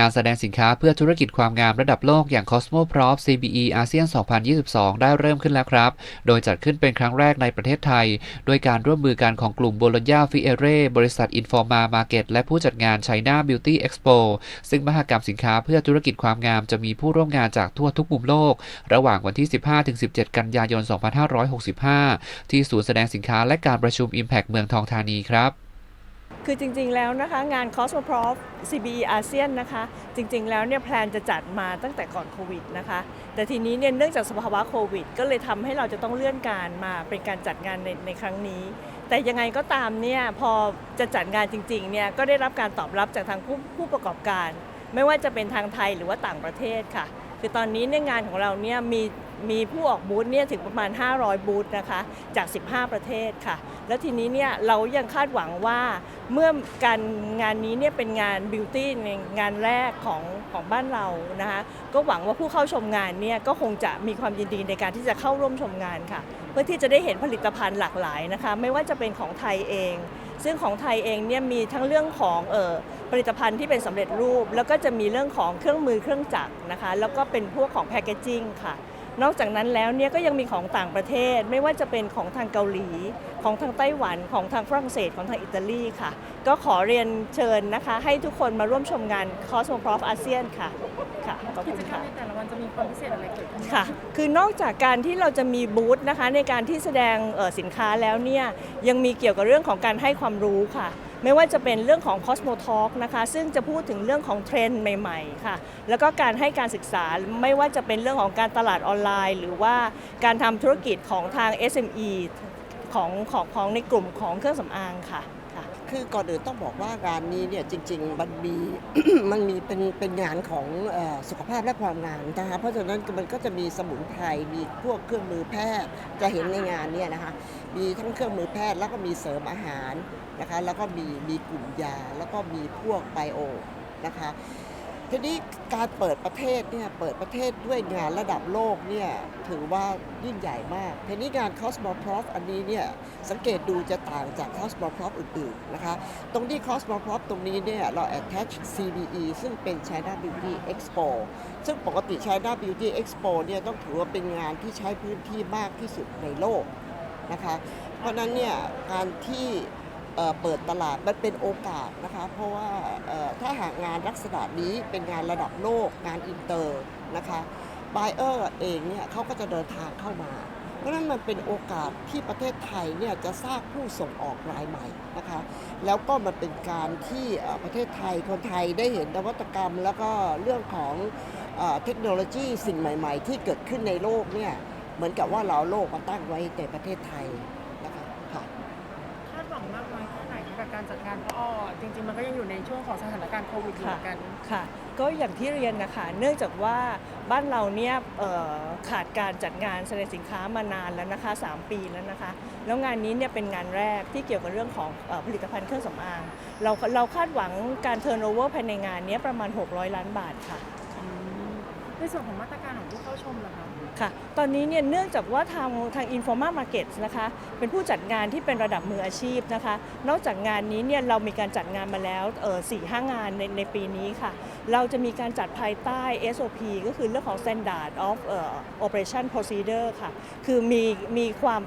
งานแสดงสินค้าเพื่อธุรกิจความงามระดับโลกอย่าง Cosmo Prop CBE อาเซียน2022 ได้เริ่มขึ้นแล้วครับ โดยจัดขึ้นเป็นครั้งแรกในประเทศไทยโดยการร่วมมือกันของกลุ่มโบโลญญาฟิเอเรบริษัท Informa Market และผู้จัดงาน China Beauty Expo ซึ่งมหกรรมสินค้าเพื่อธุรกิจความงามจะมีผู้ร่วมงานจากทั่วทุกมุมโลก ระหว่างวันที่ 15-17 กันยายน 2565 ที่ศูนย์แสดงสินค้าและการประชุม Impact เมืองทองธานีครับ คือจริงๆแล้วนะคะงาน Cosmoprof CBE อาเซียนนะคะจริงๆแล้วเนี่ยแพลนจะจัดมาตั้งแต่ก่อนโควิดนะคะแต่ทีนี้เนี่ยเนื่องจากสภาวะโควิด ก็เลยทำให้เราจะต้องเลื่อนการมาเป็นการจัดงานในในครั้งนี้ แต่ยังไงก็ตามเนี่ยพอจะจัดงานจริงๆเนี่ยก็ได้รับการตอบรับจากทางผู้ผู้ประกอบการ ไม่ว่าจะเป็นทางไทยหรือว่าต่างประเทศค่ะ คือตอนนี้เนี่ยงานของเราเนี่ยมีมีผู้ออกบูธเนี่ยถึงประมาณ 500 บูธนะคะ จาก 15 ประเทศค่ะ แล้วทีนี้เนี่ยเรายังคาดหวังว่าเมื่อการงานนี้เนี่ยเป็นงานบิวตี้ในงานแรกของของบ้านเรานะคะก็หวังว่าผู้เข้าชมงานเนี่ยก็คงจะมีความยินดีในการที่จะเข้าร่วมชมงานค่ะ เพื่อที่จะได้เห็นผลิตภัณฑ์หลากหลายนะคะ ไม่ว่าจะเป็นของไทยเอง ซึ่งของไทยเองเนี่ยมีทั้งเรื่องของเออผลิตภัณฑ์ที่เป็นสำเร็จรูป แล้วก็จะมีเรื่องของเครื่องมือเครื่องจักรนะคะ แล้วก็เป็นพวกของแพคเกจิ้งค่ะ นอกจากนั้นแล้วเนี่ยก็ยังมีของต่างประเทศ ไม่ว่าจะเป็นของทางเกาหลี ของทางไต้หวัน ของทางฝรั่งเศส ของทางอิตาลีค่ะ ก็ขอเรียนเชิญนะคะ ให้ทุกคนมาร่วมชมงาน Cosmo Prof อาเซียนค่ะ ค่ะ ขอบกิคุณจกรรมค่ะ ในแต่ละวันจะมีความพิเศษอะไรเกิดขึ้นค่ะ คือนอกจากการที่เราจะมีบูธนะคะในการที่แสดงเอ่อสินค้าแล้วเนี่ยยังมีเกี่ยวกับเรื่องของการให้ความรู้ค่ะ ไม่ว่าจะเป็นเรื่องของ Cosmo Talk นะคะซึ่งจะพูดถึงเรื่องของเทรนด์ใหม่ๆค่ะแล้วก็การให้การศึกษาไม่ว่าจะเป็นเรื่องของการตลาดออนไลน์ หรือว่าการทำธุรกิจของทาง SME ของของของในกลุ่มของเครื่องสำอางค่ะ คือก่อนอื่นต้องบอกว่างานนี้เนี่ยจริง ๆ มันมีมันมีเป็นเป็นงานของอสุขภาพและความงามนะคะเพราะฉะนั้นมันก็จะมีสมุนไพรมีพวกเครื่องมือแพทย์ จะเห็นในงานเนี่ยนะคะมีทั้งเครื่องมือแพทย์แล้วก็มีเสริมอาหารนะคะแล้วก็มีมีกลุ่มยาแล้วก็มีพวกไบโอนะคะ ทีนี้การเปิดประเทศเนี่ยเปิดประเทศด้วยงานระดับโลกเนี่ยถือว่ายิ่งใหญ่มากทีนี้งาน Cosmo Prof อันนี้เนี่ยสังเกตดูจะต่างจาก Cosmo Prop อื่นๆนะคะตรงที่ Cosmo Prop ตรงนี้เนี่ยเรา attach CBE ซึ่งเป็น China Beauty Expo ซึ่งปกติ China Beauty Expo เนี่ยต้องถือว่าเป็นงานที่ใช้พื้นที่มากที่สุดในโลกนะคะเพราะนั้นเนี่ยการที่ เปิดตลาดมันเป็นโอกาสนะคะ เพราะว่าถ้าหากงานลักษณะนี้เป็นงานระดับโลกงานอินเตอร์นะคะบเออร์เองเนี่ยเขาก็จะเดินทางเข้ามา เพราะนั้นมันเป็นโอกาสที่ประเทศไทยเนี่ยจะสร้างผู้ส่งออกรายใหม่นะคะ แล้วก็มันเป็นการที่ประเทศไทยคนไทยได้เห็นนวัตกรรม แล้วก็เรื่องของเทคโนโลยีสิ่งใหม่ ๆ ที่เกิดขึ้นในโลกเนี่ยเหมือนกับว่าเราเอาโลกมาตั้งไว้ในประเทศไทยนะคะค่ะ คาด หวังมากน้อยแค่ไหนกับการจัดงานเพราะจริง ๆ มันก็ยังอยู่ในช่วงของสถานการณ์โควิดอยู่เหมือนกัน ค่ะ ก็อย่างที่เรียนนะคะเนื่องจากว่าบ้านเราเนี่ยเอ่อขาดการจัดงานแสดงสินค้ามานานแล้วนะคะ 3 ปีแล้วนะคะ แล้วงานนี้เนี่ยเป็นงานแรกที่เกี่ยวกับเรื่องของเอ่อผลิตภัณฑ์เครื่องสำอาง เราเราคาดหวังการเทิร์นโอเวอร์ภายในงานเนี้ยประมาณ 600 ล้านบาทค่ะ ในส่วนของมาตรการของผู้เข้าชมล่ะคะค่ะ ตอนนี้เนี่ยเนื่องจากว่าทางทาง Informa Market นะคะ เป็นผู้จัดงานที่เป็นระดับมืออาชีพนะคะ นอกจากงานนี้เนี่ยเรามีการจัดงานมาแล้วสี่ห้างานในในปีนี้ค่ะ เราจะมีการจัดภายใต้ SOP ก็คือเรื่องของ Standard of เอ่อ Operation Procedure ค่ะ คือมีมีความ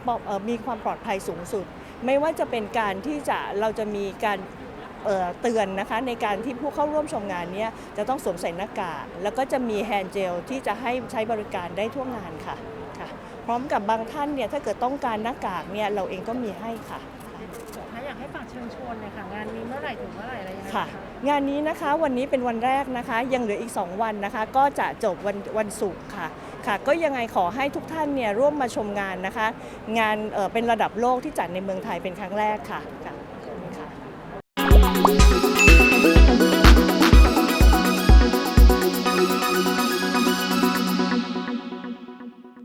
มีความปลอดภัยสูงสุด ไม่ว่าจะเป็นการที่จะเราจะมีการ เอ่อเตือนนะคะในการที่ผู้เข้าร่วมชมงานเนี้จะต้องสวมใส่หน้ากากแล้วก็จะมีแฮนด์เจลที่จะให้ใช้บริการได้ทั่วงานค่ะค่ะ พร้อมกับบางท่านเนี่ยถ้าเกิดต้องการหน้ากากเนี่ยเราเองก็มีให้ค่ะถ้าอยากให้ฝากเชิญชวนเลยค่ะงานนี้เมื่อไหร่ถึงเมื่อไหร่อะไรยังไงค่ะคะงานนี้นะคะวันนี้เป็นวันแรกนะคะ ยังเหลืออีก 2 วันนะคะ ก็จะจบวันวันศุกร์ค่ะค่ะ ก็ยังไงขอให้ทุกท่านเนี่ยร่วมมาชมงานนะคะ งานเอ่อเป็นระดับโลกที่จัดในเมืองไทยเป็นครั้งแรกค่ะค่ะขอบคุณค่ะ